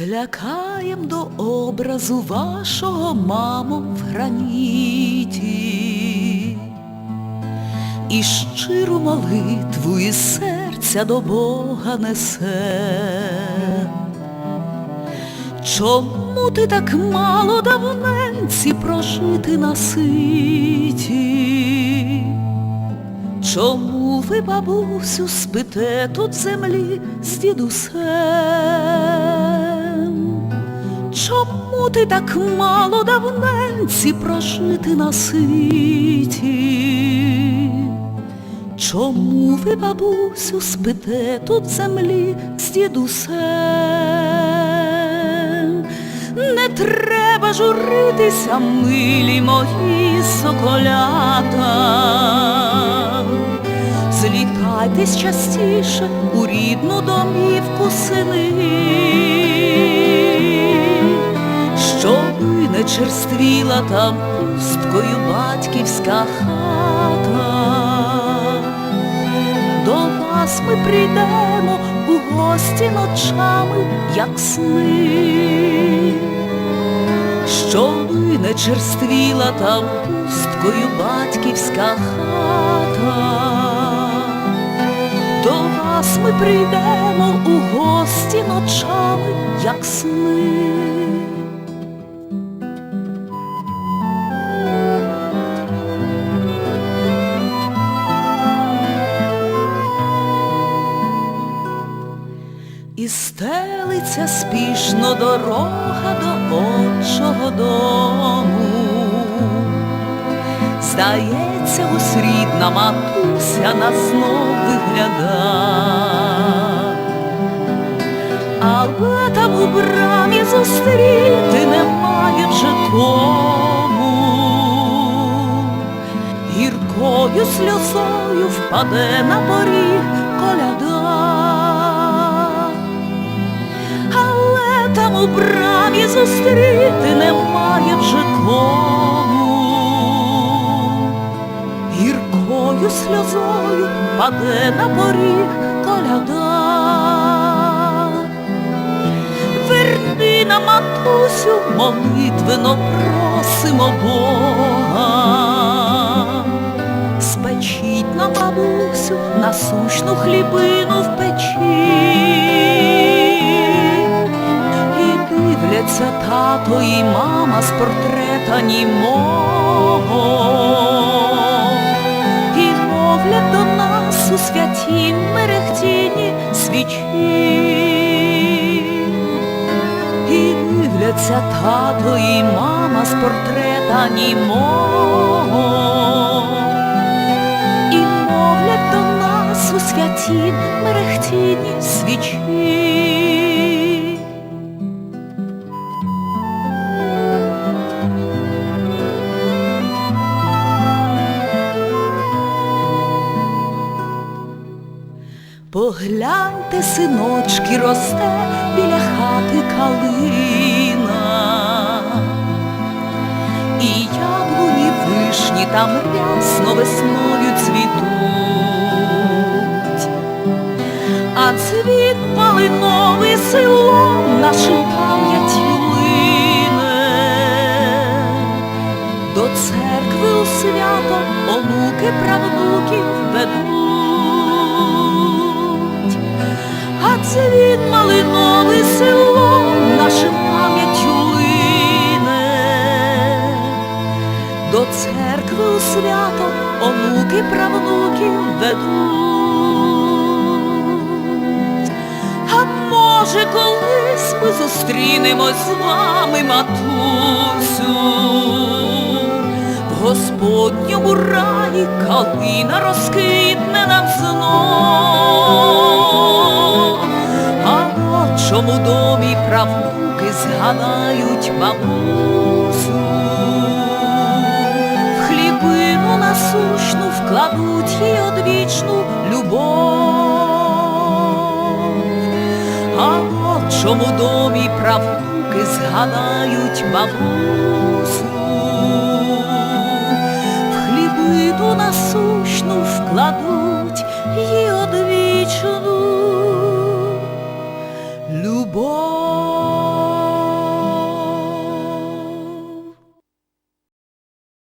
Склякаєм до образу вашого, мамо, в граніті. І щиру молитву із серця до Бога несе. Чому ти так мало давненці прожити на ситі? Чому ви, бабусю, спите тут землі з дідусем? Чому ти так мало давненці прожити на ситі? Чому ви, бабусю, спите тут землі з дідусем? Не треба журитися, милі мої соколята. Злітайтесь частіше у рідну домівку сини, щоби не черствіла там пусткою батьківська хата. До вас ми прийдемо у гості ночами, як сни, щоби не черствіла там пусткою батьківська хата. До вас ми прийдемо у гості ночами, як сни. І стелиться спішно дорога до отчого дому. Здається, ось рідна матуся нас знов вигляда. Але там у брамі зустріти немає вже кому. Гіркою сльозою впаде на поріг коляда. У брамі зустріти немає вже кому. Гіркою сльозою паде на поріг коляда. Верни нам, матусю, молитвено просимо Бога. Спечіть нам, бабусю, насущну хлібину в печі. Дивляться тато і мама з портрета німого. І мовлять до нас у святім мерехтінні свічі. І дивляться тато і мама з портрета німого. І мовлять до нас у святім Погляньте, синочки, росте біля хати калина. І яблуні вишні там рясно весною цвітуть. А цвіт малиновий селом нашим пам'яттю лине. До церкви у свято онуки правнуків ведуть. А цвіт малиновий селом нашим пам'яттю лине. До церкви у свято онуки правнуків ведуть. А може, колись ми зустрінемось з вами, матусю, в Господньому раї калина розквітне нам знов. Правнуки згадають бабусю. В хлібину насущну вкладуть їй одвічну любов. А в отчому домі правнуки згадають бабусю. В хлібину насущну вкладуть